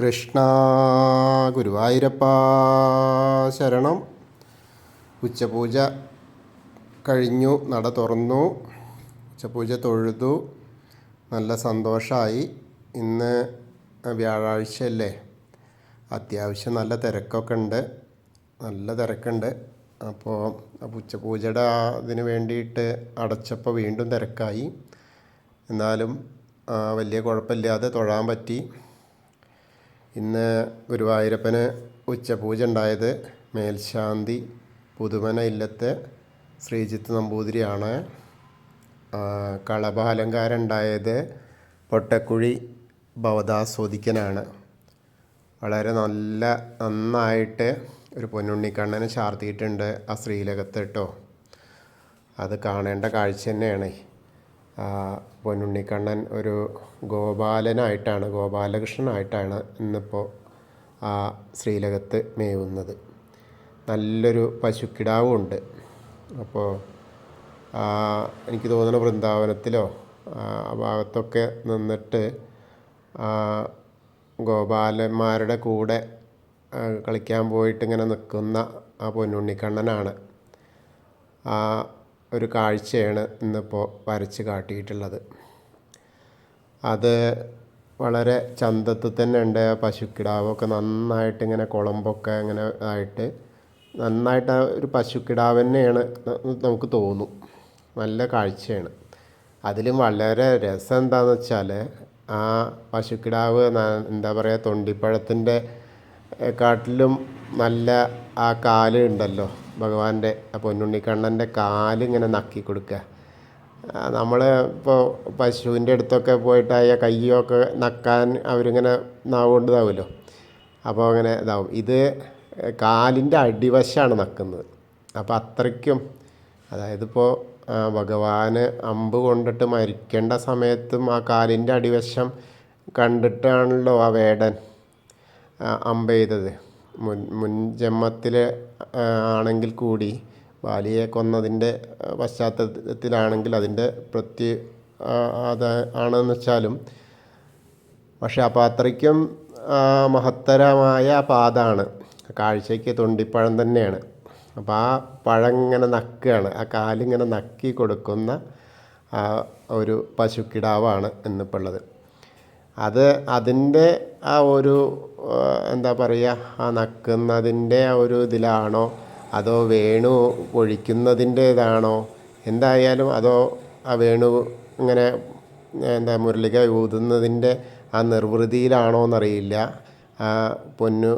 കൃഷ്ണ ഗുരുവായൂരപ്പ ശരണം. ഉച്ചപൂജ കഴിഞ്ഞു നട തുറന്നു. ഉച്ചപൂജ തൊഴുതു. നല്ല സന്തോഷമായി ഇന്ന് വ്യാഴാഴ്ചയല്ലേ? അത്യാവശ്യം നല്ല തിരക്കൊക്കെ ഉണ്ട്. നല്ല തിരക്കുണ്ട്. അപ്പോൾ ഉച്ചപൂജയുടെ അതിന് വേണ്ടിയിട്ട് അടച്ചപ്പോൾ വീണ്ടും തിരക്കായി. എന്നാലും വലിയ കുഴപ്പമില്ലാതെ തൊഴാൻ പറ്റി. ഇന്ന് ഗുരുവായൂരപ്പന് ഉച്ചപൂജ ഉണ്ടായത് മേൽശാന്തി പുതുമന ഇല്ലത്തെ ശ്രീജിത്ത് നമ്പൂതിരിയാണ്. കളഭ ഉണ്ടായത് പൊട്ടക്കുഴി ഭവദാസ്വദിക്കനാണ്. വളരെ നല്ല നന്നായിട്ട് ഒരു പൊന്നുണ്ണിക്കണ്ണനെ ചാർത്തിയിട്ടുണ്ട് ആ ശ്രീലകത്ത് കേട്ടോ. അത് കാണേണ്ട കാഴ്ച തന്നെയാണ്. പൊന്നുണ്ണിക്കണ്ണൻ ഒരു ഗോപാലനായിട്ടാണ് ഗോപാലകൃഷ്ണനായിട്ടാണ് ഇന്നിപ്പോൾ ആ ശ്രീലകത്ത് മേയുന്നത്. നല്ലൊരു പശുക്കിടാവും ഉണ്ട് അപ്പോൾ എനിക്ക് തോന്നുന്നു വൃന്ദാവനത്തിലോ ആ ഭാഗത്തൊക്കെ നിന്നിട്ട് ഗോപാലന്മാരുടെ കൂടെ കളിക്കാൻ പോയിട്ട് ഇങ്ങനെ നിൽക്കുന്ന ആ പൊന്നുണ്ണിക്കണ്ണനാണ്. ആ ഒരു കാഴ്ചയാണ് ഇന്നിപ്പോൾ വരച്ച് കാട്ടിയിട്ടുള്ളത്. അത് വളരെ ചന്തത്തിൽ തന്നെ ഉണ്ട്. ആ പശുക്കിടാവൊക്കെ നന്നായിട്ട് ഇങ്ങനെ കുളമ്പൊക്കെ ഇങ്ങനെ ആയിട്ട് നന്നായിട്ട് ആ ഒരു പശുക്കിടാവ് തന്നെയാണ് നമുക്ക് തോന്നും. നല്ല കാഴ്ചയാണ്. അതിലും വളരെ രസം എന്താണെന്ന് വെച്ചാൽ ആ പശുക്കിടാവ് എന്താ പറയുക തൊണ്ടിപ്പഴത്തിന്റെ കാട്ടിലും നല്ല ആ കാൽ ഉണ്ടല്ലോ. ഭഗവാന്റെ പൊന്നുണ്ണിക്കണ്ണന്റെ കാലിങ്ങനെ നക്കി കൊടുക്കുക. നമ്മൾ ഇപ്പോൾ പശുവിന്റെ അടുത്തൊക്കെ പോയിട്ട് ആ കയ്യൊക്കെ നക്കാൻ അവരിങ്ങനെ നാവുകൊണ്ട് ഇതാവുമല്ലോ അപ്പോൾ അങ്ങനെ ഇതാവും. ഇത് കാലിന്റെ അടിവശമാണ് നക്കുന്നത്. അപ്പോൾ അത്രയ്ക്കും അതായത് ഇപ്പോൾ ഭഗവാന് അമ്പ് കൊണ്ടിട്ട് മരിക്കേണ്ട സമയത്തും ആ കാലിന്റെ അടിവശം കണ്ടിട്ടാണല്ലോ ആ വേടൻ ആ, അമ്പ് ചെയ്തത്. മുൻ മുൻ ജന്മത്തിൽ ആണെങ്കിൽ കൂടി ബാലിയെ കൊന്നതിന്റെ പശ്ചാത്തലത്തിലാണെങ്കിൽ അതിന്റെ പ്രത്യ അത് ആണെന്ന് വെച്ചാലും പക്ഷെ അപ്പോൾ അത്രയ്ക്കും മഹത്തരമായ പാതാണ്. കാഴ്ചയ്ക്ക് തൊണ്ടിപ്പഴം തന്നെയാണ്. അപ്പോൾ ആ പഴം ഇങ്ങനെ നക്കുകയാണ്. ആ കാലിങ്ങനെ നക്കി കൊടുക്കുന്ന ഒരു പശുക്കിടാവാണ് ഇന്നിപ്പോൾ അത് അതിന്റെ ആ ഒരു എന്താ പറയുക ആ നക്കുന്നതിന്റെ ആ ഒരു ഇതിലാണോ? അതോ വേണു ഒഴിക്കുന്നതിന്റെ ഇതാണോ എന്തായാലും അതോ ആ വേണു ഇങ്ങനെ എന്താ മുരളിക ഊതുന്നതിന്റെ ആ നിർവൃതിയിലാണോ എന്നറിയില്ല ആ പൊന്നു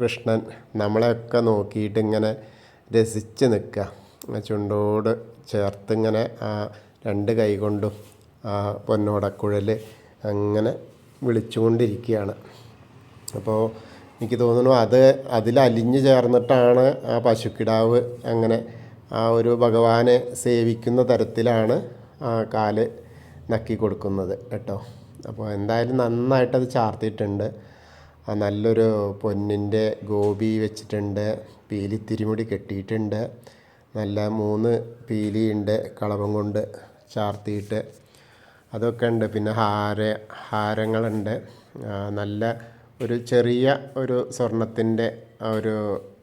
കൃഷ്ണൻ നമ്മളെയൊക്കെ നോക്കിയിട്ട് ഇങ്ങനെ രസിച്ച് നിൽക്കുക. ചുണ്ടോട് ചേർത്തിങ്ങനെ ആ രണ്ട് കൈ കൊണ്ടും ആ പൊന്നോടക്കുഴൽ അങ്ങനെ വിളിച്ചുകൊണ്ടിരിക്കുകയാണ്. അപ്പോൾ എനിക്ക് തോന്നുന്നു അത് അതിൽ അലിഞ്ഞു ചേർന്നിട്ടാണ് ആ പശുക്കിടാവ് അങ്ങനെ ആ ഒരു ഭഗവാനെ സേവിക്കുന്ന തരത്തിലാണ് ആ കാൽ നക്കി കൊടുക്കുന്നത് കേട്ടോ. അപ്പോൾ എന്തായാലും നന്നായിട്ടത് ചാർത്തിയിട്ടുണ്ട്. നല്ലൊരു പൊന്നിന്റെ ഗോപി വെച്ചിട്ടുണ്ട് പീലി തിരുമുടി കെട്ടിയിട്ടുണ്ട് നല്ല മൂന്ന് പീലിയുണ്ട് കളവം കൊണ്ട് ചാർത്തിയിട്ട് അതൊക്കെ ഉണ്ട്. പിന്നെ ഹാര ഹാരങ്ങളുണ്ട്. നല്ല ഒരു ചെറിയ ഒരു സ്വർണത്തിന്റെ ഒരു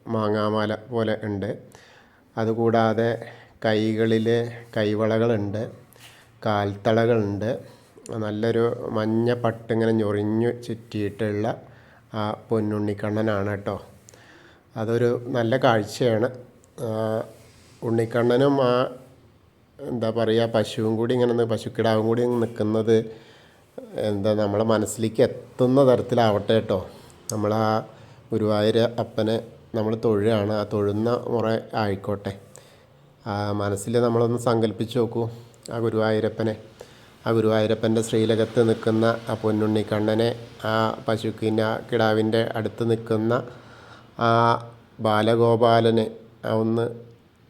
മാങ്ങാമാല പോലെ ഉണ്ട്. അതുകൂടാതെ കൈകളിൽ കൈവളകളുണ്ട്. കാൽത്തളകളുണ്ട്. നല്ലൊരു മഞ്ഞ പട്ടിങ്ങനെ ഞൊറിഞ്ഞു ചുറ്റിയിട്ടുള്ള ആ പൊന്നുണ്ണിക്കണ്ണനാണ് കേട്ടോ. അതൊരു നല്ല കാഴ്ചയാണ്. ഉണ്ണിക്കണ്ണനും ആ എന്താ പറയുക പശുവും കൂടി ഇങ്ങനെ പശുക്കിടാവും കൂടി നിൽക്കുന്നത് എന്താ നമ്മളെ മനസ്സിലേക്ക് എത്തുന്ന തരത്തിലാവട്ടെ കേട്ടോ. നമ്മൾ ആ ഗുരുവായൂർ അപ്പനെ നമ്മൾ തൊഴുകയാണ്. ആ തൊഴുന്ന മുറ ആയിക്കോട്ടെ. ആ മനസ്സിൽ നമ്മളൊന്ന് സങ്കല്പിച്ച് നോക്കൂ. ആ ഗുരുവായൂരപ്പനെ ആ ഗുരുവായൂരപ്പന്റെ ശ്രീലകത്ത് നിൽക്കുന്ന ആ പൊന്നുണ്ണിക്കണ്ണനെ ആ പശുക്കിന്റെ ആ കിടാവിന്റെ അടുത്ത് നിൽക്കുന്ന ആ ബാലഗോപാലനെ ഒന്ന്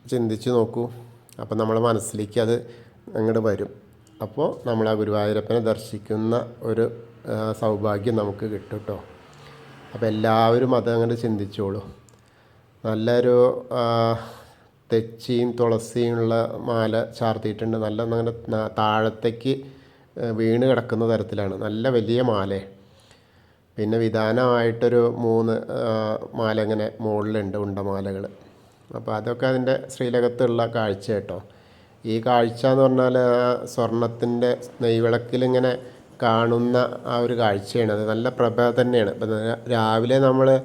ചിന്തിച്ച് നോക്കൂ. അപ്പോൾ നമ്മളെ മനസ്സിലേക്ക് അത് അങ്ങോട്ട് വരും. അപ്പോൾ നമ്മൾ ആ ഗുരുവായൂരപ്പനെ ദർശിക്കുന്ന ഒരു സൗഭാഗ്യം നമുക്ക് കിട്ടും കേട്ടോ അപ്പോൾ എല്ലാവരും അത് അങ്ങോട്ട് ചിന്തിച്ചോളൂ. നല്ലൊരു തെച്ചിയും തുളസിയും ഉള്ള മാല ചാർത്തിയിട്ടുണ്ട്. നല്ല അങ്ങനെ താഴത്തേക്ക് വീണ് കിടക്കുന്ന തരത്തിലാണ്. നല്ല വലിയ മാല. പിന്നെ വിധാനമായിട്ടൊരു മൂന്ന് മാല ഇങ്ങനെ മുകളിലുണ്ട് ഉണ്ടമാലകൾ അപ്പോൾ അതൊക്കെ അതിന്റെ ശ്രീലകത്തുള്ള കാഴ്ച കേട്ടോ. ഈ കാഴ്ച എന്ന് പറഞ്ഞാൽ ആ സ്വർണത്തിന്റെ നെയ്വിളക്കിലിങ്ങനെ കാണുന്ന ആ ഒരു കാഴ്ചയാണ്. അത് നല്ല പ്രഭ തന്നെയാണ്. ഇപ്പം രാവിലെ നമ്മൾ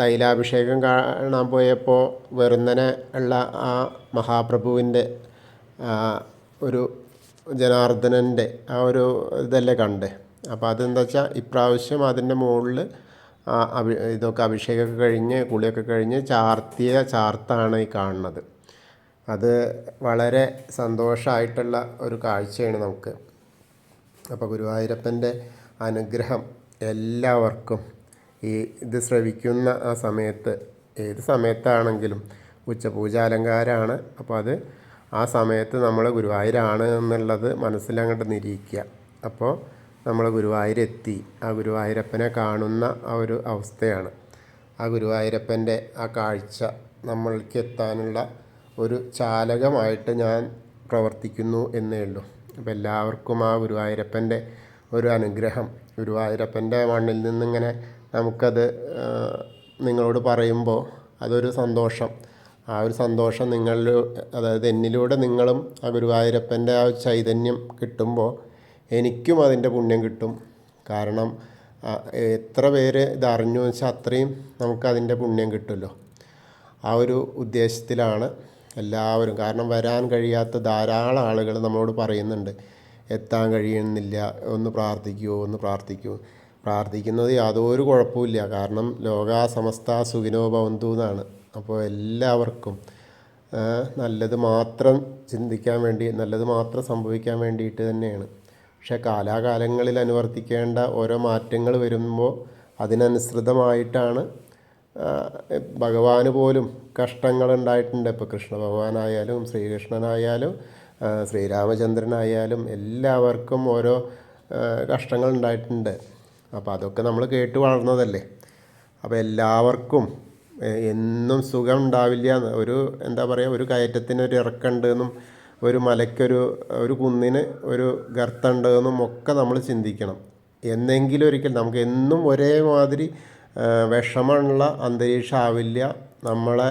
തൈലാഭിഷേകം കാണാൻ പോയപ്പോൾ വെറുന്നനെ ഉള്ള ആ മഹാപ്രഭുവിന്റെ ഒരു ജനാർദ്ദനന്റെ ആ ഒരു ഇതല്ലേ കണ്ടേ. അപ്പോൾ അതെന്താ വെച്ചാൽ ഇപ്രാവശ്യം അതിന്റെ മുകളിൽ അഭി ഇതൊക്കെ അഭിഷേകമൊക്കെ കഴിഞ്ഞ് കുളിയൊക്കെ കഴിഞ്ഞ് ചാർത്തിയ ചാർത്താണ് ഈ കാണുന്നത്. അത് വളരെ സന്തോഷമായിട്ടുള്ള ഒരു കാഴ്ചയാണ് നമുക്ക്. അപ്പോൾ ഗുരുവായൂരപ്പന്റെ അനുഗ്രഹം എല്ലാവർക്കും ഈ ഇത് ശ്രവിക്കുന്ന ആ സമയത്ത് ഏത് സമയത്താണെങ്കിലും ഉച്ചപൂജ അലങ്കാരമാണ് അപ്പോൾ അത് ആ സമയത്ത് നമ്മൾ ഗുരുവായൂരാണ് എന്നുള്ളത് മനസ്സിലങ്ങോട്ട് നിരീക്കുക അപ്പോൾ നമ്മൾ ഗുരുവായൂരെത്തി. ആ ഗുരുവായൂരപ്പനെ കാണുന്ന ആ ഒരു അവസ്ഥയാണ്. ആ ഗുരുവായൂരപ്പന്റെ ആ കാഴ്ച നമ്മൾക്ക് എത്താനുള്ള ഒരു ചാലകമായിട്ട് ഞാൻ പ്രവർത്തിക്കുന്നു എന്നേ ഉള്ളൂ. അപ്പോൾ എല്ലാവർക്കും ആ ഗുരുവായൂരപ്പന്റെ ഒരു അനുഗ്രഹം. ഗുരുവായൂരപ്പന്റെ മണ്ണിൽ നിന്നിങ്ങനെ നമുക്കത് നിങ്ങളോട് പറയുമ്പോൾ അതൊരു സന്തോഷം. ആ ഒരു സന്തോഷം നിങ്ങളിൽ അതായത് എന്നിലൂടെ നിങ്ങളും ആ ഗുരുവായൂരപ്പന്റെ ആ ചൈതന്യം കിട്ടുമ്പോൾ എനിക്കും അതിന്റെ പുണ്യം കിട്ടും. കാരണം എത്ര പേര് ഇതറിഞ്ഞു വെച്ചാൽ അത്രയും നമുക്കതിന്റെ പുണ്യം കിട്ടുമല്ലോ. ആ ഒരു ഉദ്ദേശത്തിലാണ് എല്ലാവരും. കാരണം വരാൻ കഴിയാത്ത ധാരാളം ആളുകൾ നമ്മളോട് പറയുന്നുണ്ട്. എത്താൻ കഴിയുന്നില്ല ഒന്ന് പ്രാർത്ഥിക്കുമോ ഒന്ന് പ്രാർത്ഥിക്കൂ. പ്രാർത്ഥിക്കുന്നത് യാതൊരു കുഴപ്പമില്ല കാരണം ലോകാസമസ്ത സുഖിനോ ഭവന്തു എന്നാണ്. അപ്പോൾ എല്ലാവർക്കും നല്ലത് മാത്രം ചിന്തിക്കാൻ വേണ്ടി നല്ലത് മാത്രം സംഭവിക്കാൻ വേണ്ടിയിട്ട് തന്നെയാണ്. പക്ഷേ കാലാകാലങ്ങളിൽ അനുവർത്തിക്കേണ്ട ഓരോ മാറ്റങ്ങൾ വരുമ്പോൾ അതിനനുസൃതമായിട്ടാണ് ഭഗവാന് പോലും കഷ്ടങ്ങൾ ഉണ്ടായിട്ടുണ്ട് ഇപ്പോൾ കൃഷ്ണ ഭഗവാനായാലും ശ്രീകൃഷ്ണനായാലും ശ്രീരാമചന്ദ്രനായാലും എല്ലാവർക്കും ഓരോ കഷ്ടങ്ങൾ ഉണ്ടായിട്ടുണ്ട് അപ്പോൾ അതൊക്കെ നമ്മൾ കേട്ട് വളർന്നതല്ലേ? അപ്പോൾ എല്ലാവർക്കും എന്നും സുഖം ഉണ്ടാവില്ല. ഒരു എന്താ പറയുക ഒരു കയറ്റത്തിന് ഒരു ഇറക്കമുണ്ടെന്നും ഒരു മലയ്ക്കൊരു ഒരു കുന്നിന് ഒരു ഗർത്തമുണ്ടെന്നും ഒക്കെ നമ്മൾ ചിന്തിക്കണം. എന്നെങ്കിലും ഒരിക്കൽ നമുക്ക് എന്നും ഒരേമാതിരി വിഷമമുള്ള അന്തരീക്ഷം ആവില്ല നമ്മളെ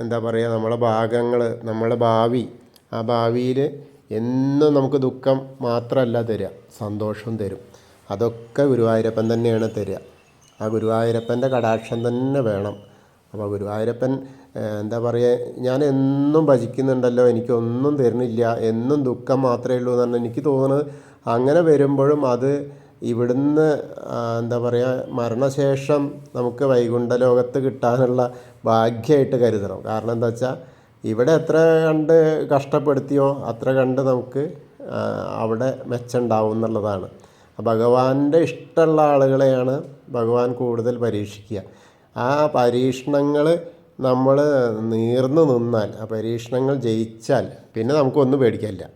എന്താ പറയുക നമ്മളെ ഭാഗങ്ങൾ നമ്മളെ ഭാവി. ആ ഭാവിയിൽ എന്നും നമുക്ക് ദുഃഖം മാത്രമല്ല തരിക സന്തോഷം തരും. അതൊക്കെ ഗുരുവായൂരപ്പൻ തന്നെയാണ് തരിക. ആ ഗുരുവായൂരപ്പന്റെ കടാക്ഷം തന്നെ വേണം. അപ്പോൾ ഗുരുവായൂരപ്പൻ എന്താ പറയുക ഞാൻ എന്നും ഭജിക്കുന്നുണ്ടല്ലോ എനിക്കൊന്നും തരുന്നില്ല എന്നും ദുഃഖം മാത്രമേ ഉള്ളൂ എന്നാണ് എനിക്ക് തോന്നുന്നത്. അങ്ങനെ വരുമ്പോഴും അത് ഇവിടുന്ന് എന്താ പറയുക മരണശേഷം നമുക്ക് വൈകുണ്ഠ ലോകത്ത് കിട്ടാനുള്ള ഭാഗ്യമായിട്ട് കരുതണം. കാരണം എന്താ വെച്ചാൽ ഇവിടെ എത്ര കണ്ട് കഷ്ടപ്പെടുത്തിയോ അത്ര കണ്ട് നമുക്ക് അവിടെ മെച്ചമുണ്ടാവും എന്നുള്ളതാണ്. ഭഗവാന്റെ ഇഷ്ടമുള്ള ആളുകളെയാണ് ഭഗവാൻ കൂടുതൽ പരീക്ഷിക്കുക. ആ പരീക്ഷണങ്ങൾ നമ്മൾ നീർന്ന് നിന്നാൽ ആ പരീക്ഷണങ്ങൾ ജയിച്ചാൽ പിന്നെ നമുക്കൊന്നും പേടിക്കാനില്ല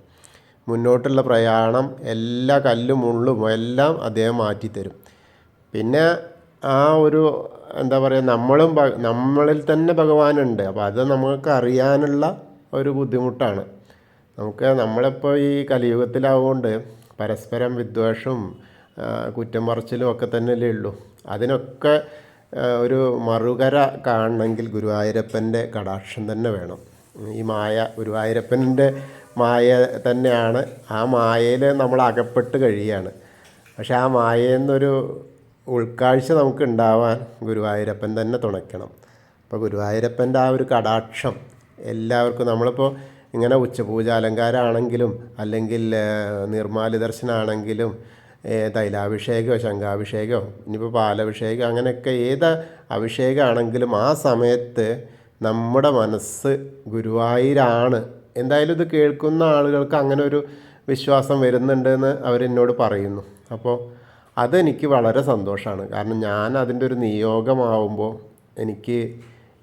മുന്നോട്ടുള്ള പ്രയാണം എല്ലാ കല്ലും മുള്ളും എല്ലാം അദ്ദേഹം മാറ്റിത്തരും. പിന്നെ ആ ഒരു എന്താ പറയുക നമ്മളും നമ്മളിൽ തന്നെ ഭഗവാനുണ്ട്. അപ്പോൾ അത് നമുക്ക് അറിയാനുള്ള ഒരു ബുദ്ധിമുട്ടാണ്. നമുക്ക് നമ്മളിപ്പോൾ ഈ കലിയുഗത്തിലാവുകൊണ്ട് പരസ്പരം വിദ്വേഷവും കുറ്റം പറച്ചിലും ഒക്കെ തന്നെയല്ലേ ഉള്ളൂ. അതിനൊക്കെ ഒരു മറുകര കാണണമെങ്കിൽ ഗുരുവായൂരപ്പന്റെ കടാക്ഷം തന്നെ വേണം. ഈ മായ ഗുരുവായൂരപ്പന്റെ മായ തന്നെയാണ്. ആ മായയിൽ നമ്മൾ അകപ്പെട്ട് കഴിയുകയാണ്. പക്ഷെ ആ മായയിൽ നിന്നൊരു ഉൾക്കാഴ്ച നമുക്ക് ഉണ്ടാവാൻ ഗുരുവായൂരപ്പൻ തന്നെ തുണയ്ക്കണം. അപ്പോൾ ഗുരുവായൂരപ്പന്റെ ആ ഒരു കടാക്ഷം എല്ലാവർക്കും നമ്മളിപ്പോൾ ഇങ്ങനെ ഉച്ചപൂജ അലങ്കാരമാണെങ്കിലും അല്ലെങ്കിൽ നിർമ്മാല്യ ദർശനമാണെങ്കിലും തൈലാഭിഷേകമോ ശംഖാഭിഷേകമോ ഇനിയിപ്പോൾ പാലഭിഷേകം അങ്ങനെയൊക്കെ ഏത് അഭിഷേകമാണെങ്കിലും ആ സമയത്ത് നമ്മുടെ മനസ്സ് ഗുരുവായൂരാണ്. എന്തായാലും ഇത് കേൾക്കുന്ന ആളുകൾക്ക് അങ്ങനെ ഒരു വിശ്വാസം വരുന്നുണ്ടെന്ന് അവരെന്നോട് പറയുന്നു. അപ്പോൾ അതെനിക്ക് വളരെ സന്തോഷമാണ്. കാരണം ഞാൻ അതിന്റെ ഒരു നിയോഗമാവുമ്പോൾ എനിക്ക്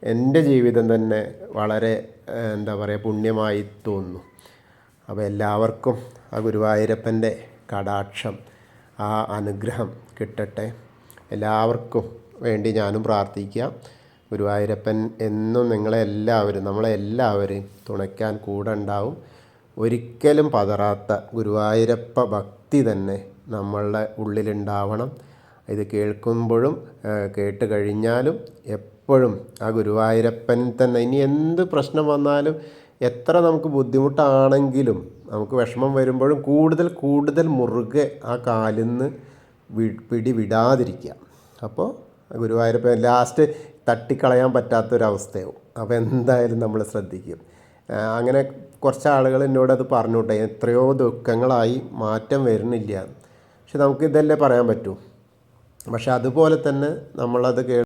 എന്റെ ജീവിതം തന്നെ വളരെ എന്താ പറയുക പുണ്യമായി തോന്നുന്നു. അപ്പോൾ എല്ലാവർക്കും ആ ഗുരുവായൂരപ്പന്റെ കടാക്ഷം ആ അനുഗ്രഹം കിട്ടട്ടെ. എല്ലാവർക്കും വേണ്ടി ഞാനും പ്രാർത്ഥിക്കുക. ഗുരുവായൂരപ്പൻ എന്നും നിങ്ങളെ എല്ലാവരും നമ്മളെ എല്ലാവരെയും തുണയ്ക്കാൻ കൂടെ ഉണ്ടാവും. ഒരിക്കലും പതറാത്ത ഗുരുവായൂരപ്പ ഭക്തി തന്നെ നമ്മളുടെ ഉള്ളിലുണ്ടാവണം. ഇത് കേൾക്കുമ്പോഴും കേട്ട് കഴിഞ്ഞാലും എപ്പോഴും ആ ഗുരുവായൂരപ്പൻ തന്നെ ഇനി എന്ത് പ്രശ്നം വന്നാലും എത്ര നമുക്ക് ബുദ്ധിമുട്ടാണെങ്കിലും നമുക്ക് വിഷമം വരുമ്പോഴും കൂടുതൽ കൂടുതൽ മുറുകെ ആ കാലിൽ നിന്ന് വി പിടി വിടാതിരിക്കുക. അപ്പോൾ ഗുരുവായൂരപ്പൻ ലാസ്റ്റ് തട്ടിക്കളയാൻ പറ്റാത്തൊരവസ്ഥയാവും. അപ്പോൾ എന്തായാലും നമ്മൾ ശ്രദ്ധിക്കും. അങ്ങനെ കുറച്ച് ആളുകൾ എന്നോട് അത് പറഞ്ഞു കേട്ടോ എത്രയോ ദുഃഖങ്ങളായി മാറ്റം വരുന്നില്ല. പക്ഷെ നമുക്ക് ഇതല്ലേ പറയാൻ പറ്റൂ. പക്ഷെ അതുപോലെ തന്നെ നമ്മളത് കേൾ